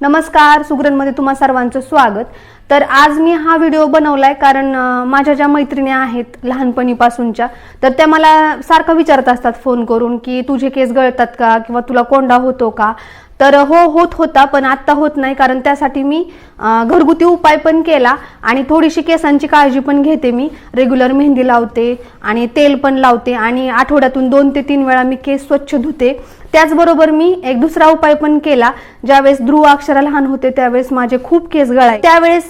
नमस्कार सुगरणमध्ये तुम्हा सर्वांचं स्वागत. तर आज मी हा व्हिडिओ बनवलाय कारण माझ्या ज्या मैत्रिणी आहेत लहानपणीपासूनच्या तर त्या मला सारखं विचारत असतात फोन करून की तुझे केस गळतात का किंवा तुला कोंडा होतो का? तर हो होत होता पण आत्ता होत नाही कारण त्यासाठी मी घरगुती उपाय पण केला आणि थोडीशी केसांची काळजी पण घेते मी. रेग्युलर मेहंदी लावते आणि तेल पण लावते आणि आठवड्यातून दोन ते तीन वेळा मी केस स्वच्छ धुते. त्याचबरोबर मी एक दुसरा उपाय पण केला. ज्यावेळेस ध्रुव अक्षरा लहान होते त्यावेळेस माझे खूप केस गळाय त्यावेळेस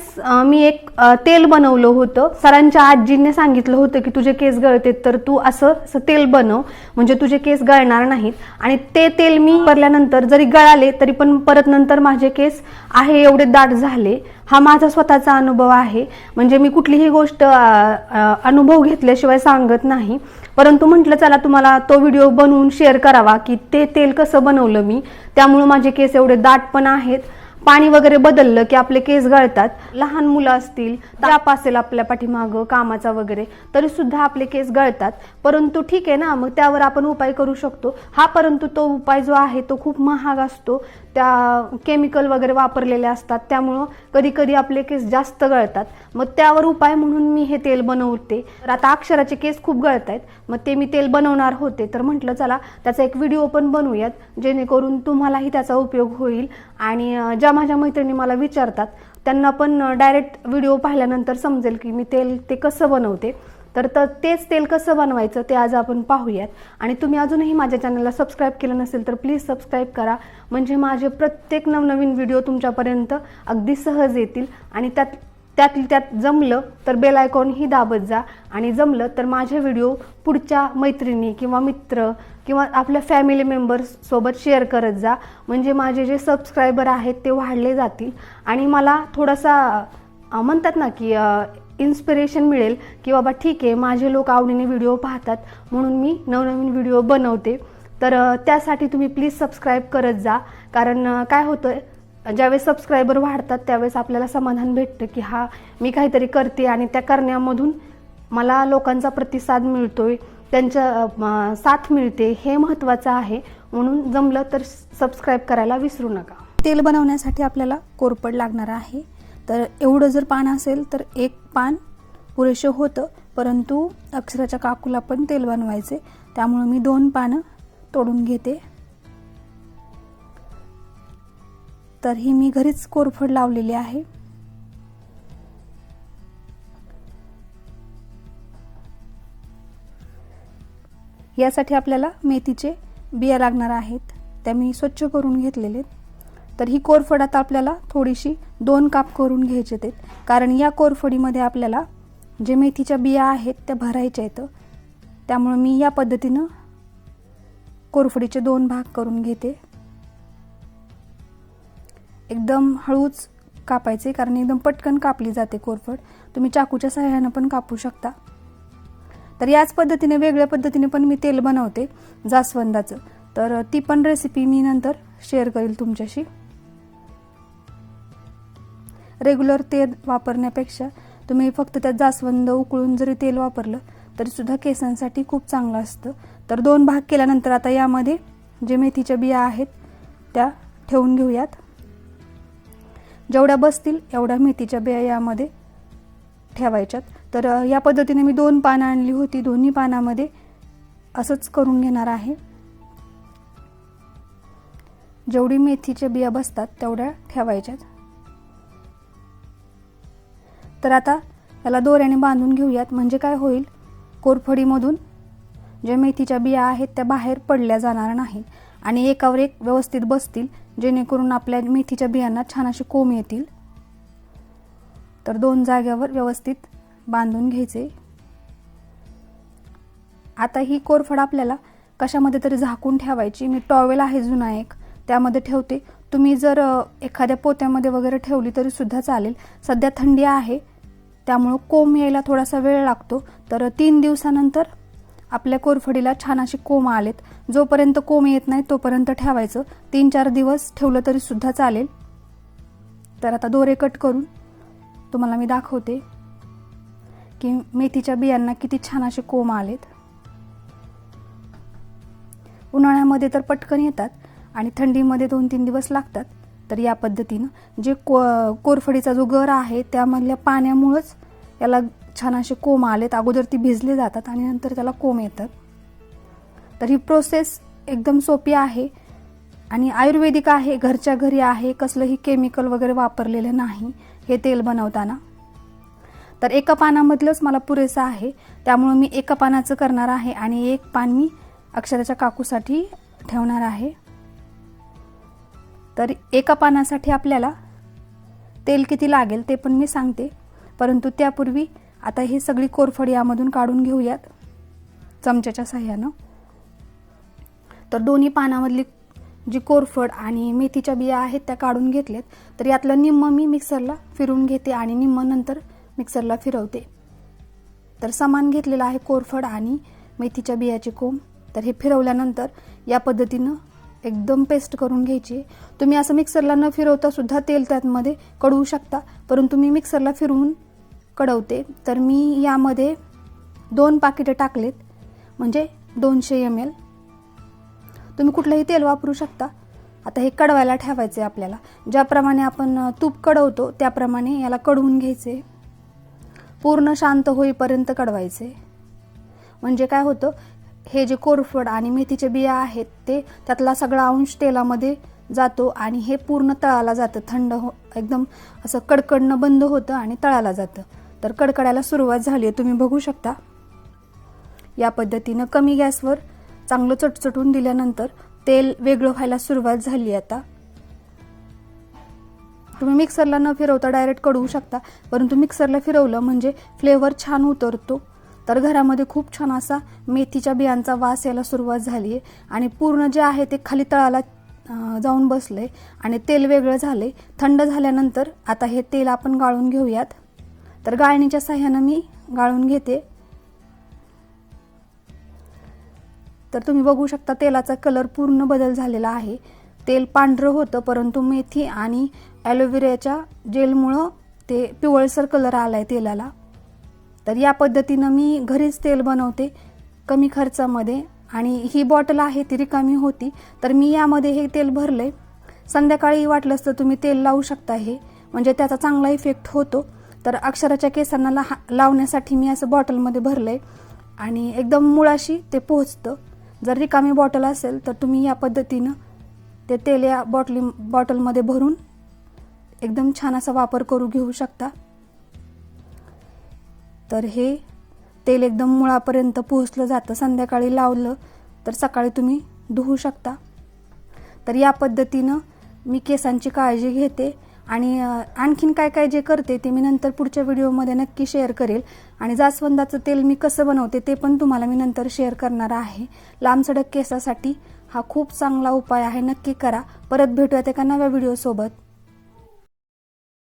मी एक तेल बनवलं होतं. सरांच्या आजीने सांगितलं होतं की तुझे केस गळते तर तू असं तेल बनव. म्हणजे तुझे केस गळणार नाहीत. आणि ते तेल मी वापरल्यानंतर जरी गळाले तरी पण परत नंतर माझे केस आहे एवढे दाट झाले. हा माझा स्वतःचा अनुभव आहे. म्हणजे मी कुठलीही गोष्ट अनुभव घेतल्याशिवाय सांगत नाही. परंतु म्हटलं चला तुम्हाला तो व्हिडिओ बनवून शेअर करावा की ते तेल कसं बनवलं मी. त्यामुळे माझे केस एवढे दाट पण आहेत. पाणी वगैरे बदललं की आपले केस गळतात. लहान मुलं असतील ताप असेल आपल्या पाठीमागं कामाचा वगैरे तरी सुद्धा आपले केस गळतात. परंतु ठीक आहे ना मग त्यावर आपण उपाय करू शकतो. हा परंतु तो उपाय जो आहे तो खूप महाग असतो. त्या केमिकल वगैरे वापरलेले असतात त्यामुळं कधी कधी आपले केस जास्त गळतात. मग त्यावर उपाय म्हणून मी हे तेल बनवते. तर आता अक्षराचे केस खूप गळत आहेत मग ते मी तेल बनवणार होते. तर म्हटलं चला त्याचा एक व्हिडिओ पण बनवूयात जेणेकरून तुम्हालाही त्याचा उपयोग होईल. आणि ज्या माझ्या मैत्रिणी मला विचारतात त्यांना पण डायरेक्ट व्हिडिओ पाहिल्यानंतर समजेल की मी तेल ते कसं बनवते. तर तेच तेल कसं बनवायचं ते आज आपण पाहूयात. आणि तुम्ही अजूनही माझ्या चॅनलला सबस्क्राईब केलं नसेल तर प्लीज सबस्क्राईब करा. म्हणजे माझे प्रत्येक नवनवीन व्हिडिओ तुमच्यापर्यंत अगदी सहज येतील. आणि त्यात त्यात त्यात जमलं तर बेल आयकॉनही दाबत जा. आणि जमलं तर माझे व्हिडिओ पुढच्या मैत्रिणी किंवा मित्र किंवा आपल्या फॅमिली मेंबर्ससोबत शेअर करत जा. म्हणजे माझे जे सबस्क्रायबर आहेत ते वाढले जातील. आणि मला थोडासा म्हणतात ना की इन्स्पिरेशन मिळेल की बाबा ठीक आहे माझे लोक आवडीने व्हिडिओ पाहतात म्हणून मी नवनवीन व्हिडिओ बनवते. तर त्यासाठी तुम्ही प्लीज सबस्क्राईब करत जा. कारण काय होतं ज्यावेळेस सबस्क्रायबर वाढतात त्यावेळेस आपल्याला समाधान भेटतं की हा मी काहीतरी करते आणि त्या करण्यामधून मला लोकांचा प्रतिसाद मिळतोय त्यांच्या साथ मिळते हे महत्त्वाचं आहे. म्हणून जमलं तर सबस्क्राईब करायला विसरू नका. तेल बनवण्यासाठी आपल्याला कोरपड लागणार आहे. तर एवढं जर पान असेल तर एक पान पुरेसं होतं परंतु अक्षराच्या काकूला पण तेल बनवायचे. त्यामुळं मी दोन पानं तोडून घेते. तर ही मी घरीच कोरफड लावलेली आहे. यासाठी आपल्याला मेथीचे बिया लागणार आहेत. त्या मी स्वच्छ करून घेतलेले तर ही कोरफड आता आपल्याला थोडीशी दोन काप करून घ्यायचे आहेत. कारण या कोरफडीमध्ये आपल्याला जे मेथीच्या बिया आहेत त्या भरायच्या आहेत. त्यामुळे मी या पद्धतीनं कोरफडीचे दोन भाग करून घेते. एकदम हळूच कापायचे कारण एकदम पटकन कापली जाते कोरफड. तुम्ही चाकूच्या सहाय्यानं पण कापू शकता. तर याच पद्धतीने वेगळ्या पद्धतीने पण मी तेल बनवते जास्वंदाचं. तर ती पण रेसिपी मी नंतर शेअर करेल तुमच्याशी. रेग्युलर तेल वापरण्यापेक्षा तुम्ही फक्त त्यात जास्वंद उकळून जरी तेल वापरलं तरीसुद्धा केसांसाठी खूप चांगलं असतं. तर दोन भाग केल्यानंतर आता यामध्ये जे मेथीच्या बिया आहेत त्या ठेवून घेऊयात. जेवढ्या बसतील एवढ्या मेथीच्या बिया यामध्ये ठेवायच्यात. तर या पद्धतीने मी दोन पानं आणली होती. दोन्ही पानामध्ये असंच करून घेणार आहे. जेवढी मेथीच्या बिया बसतात तेवढ्या ठेवायच्यात. तर आता याला दोऱ्याने बांधून घेऊयात. म्हणजे काय होईल? कोरफडीमधून ज्या मेथीच्या बिया आहेत त्या बाहेर पडल्या जाणार नाहीत आणि एकावर एक व्यवस्थित बसतील जेणेकरून आपल्या मेथीच्या बियांना छान असे कोंब येतील. तर दोन जाग्यावर व्यवस्थित बांधून घ्यायचे. आता ही कोरफड आपल्याला कशामध्ये तरी झाकून ठेवायची. मी टॉवेल आहे जुना एक. त्यामध्ये ठेवते. तुम्ही जर एखाद्या पोत्यामध्ये वगैरे ठेवली तरी सुद्धा चालेल. सध्या थंडी आहे. त्यामुळं कोंब यायला थोडासा वेळ लागतो. तर तीन दिवसानंतर आपल्या कोरफडीला छान असे कोंब आलेत. जोपर्यंत कोंब येत नाही तोपर्यंत ठेवायचं. तीन चार दिवस ठेवलं तरी सुद्धा चालेल. तर आता दोरे कट करून तुम्हाला मी दाखवते की मेथीच्या बियांना किती छान असे कोंब आलेत. उन्हाळ्यामध्ये तर पटकन येतात आणि थंडीमध्ये दोन तीन दिवस लागतात. तर या पद्धतीनं जे को कोरफडीचा जो गर आहे त्यामधल्या पाण्यामुळंच याला छान असे कोंब आलेत. अगोदर ती भिजले जातात आणि नंतर त्याला कोंब येतात. तर ही प्रोसेस एकदम सोपी आहे आणि आयुर्वेदिक आहे घरच्या घरी आहे कसलंही केमिकल वगैरे वापरलेलं नाही हे तेल बनवताना. तर एका पानामधलंच मला पुरेसं आहे. त्यामुळं मी एका पानाचं करणार आहे आणि एक पान मी अक्षराच्या काकूसाठी ठेवणार आहे. तर एका पानासाठी आपल्याला तेल किती लागेल ते पण मी सांगते. परंतु त्यापूर्वी आता ही सगळी कोरफड यामधून काढून घेऊयात चमच्याच्या साह्यानं. तर दोन्ही पानामधली जी कोरफड आणि मेथीच्या बिया आहेत त्या काढून घेतल्यात तर यातलं निम्म मी मिक्सरला फिरून घेते आणि निम्म नंतर मिक्सरला फिरवते. तर समान घेतलेलं आहे कोरफड आणि मेथीच्या बियाचे कोंब. तर हे फिरवल्यानंतर या पद्धतीनं एकदम पेस्ट करून घ्यायची. तुम्ही असं मिक्सरला न फिरवता सुद्धा तेल त्यातमध्ये कडवू शकता. परंतु मी मिक्सरला फिरवून कडवते. तर मी यामध्ये दोन पाकिटं टाकलेत. म्हणजे दोनशे एम एल तुम्ही कुठलंही तेल वापरू शकता. आता हे कडवायला ठेवायचे आपल्याला. ज्याप्रमाणे आपण तूप कडवतो त्याप्रमाणे याला कडवून घ्यायचे. पूर्ण शांत होईपर्यंत कडवायचे. म्हणजे काय होतं? हे जे कोरफड आणि मेथीचे बिया आहेत ते त्यातला सगळा अंश तेलामध्ये जातो आणि हे पूर्ण तळाला जातं. थंड हो एकदम असं कडकडणं बंद होतं आणि तळाला जातं. तर कडकडायला सुरुवात झाली आहे. तुम्ही बघू शकता. या पद्धतीनं कमी गॅसवर चांगलं चटचटून दिल्यानंतर तेल वेगळं व्हायला सुरुवात झाली आता. तुम्ही मिक्सरला न फिरवता डायरेक्ट कडवू शकता परंतु मिक्सरला फिरवलं म्हणजे फ्लेवर छान उतरतो. तर घरामध्ये खूप छान असा मेथीच्या बियांचा वास यायला सुरुवात झाली आहे. आणि पूर्ण जे आहे ते खाली तळाला जाऊन बसले आणि तेल वेगळं झाले थंड झाल्यानंतर आता हे तेल आपण गाळून घेऊयात. तर गाळणीच्या साह्यानं मी गाळून घेते. तर तुम्ही बघू शकता तेलाचा कलर पूर्ण बदल झालेला आहे. तेल पांढरं होतं परंतु मेथी आणि ॲलोवेराच्या जेलमुळं ते पिवळसर कलर आला आहे तेलाला. तर या पद्धतीनं मी घरीच तेल बनवते कमी खर्चामध्ये. आणि ही बॉटल आहे ती रिकामी होती. तर मी यामध्ये हे तेल भरले संध्याकाळी वाटलंच तर तुम्ही तेल लावू शकता हे. म्हणजे त्याचा चांगला इफेक्ट होतो. तर अक्षराच्या केसांना ला लावण्यासाठी मी असं बॉटलमध्ये भरलं आहे आणि एकदम मुळाशी ते पोहोचतं. जर रिकामी बॉटल असेल तर तुम्ही या पद्धतीनं ते तेल या बॉटली बॉटलमध्ये भरून एकदम छान असा वापर करू घेऊ शकता. तर हे तेल एकदम मुळापर्यंत पोहोचलं जातं. संध्याकाळी लावलं तर सकाळी तुम्ही धुवू शकता. तर या पद्धतीनं मी केसांची काळजी घेते आणि आणखीन काय काय जे करते ते मी नंतर पुढच्या व्हिडिओमध्ये नक्की शेअर करेल. आणि जास्वंदाचं तेल मी कसं बनवते ते पण तुम्हाला मी नंतर शेअर करणार आहे. लांबसडक केसासाठी हा खूप चांगला उपाय आहे. नक्की करा. परत भेटूयात एका नव्या व्हिडिओसोबत.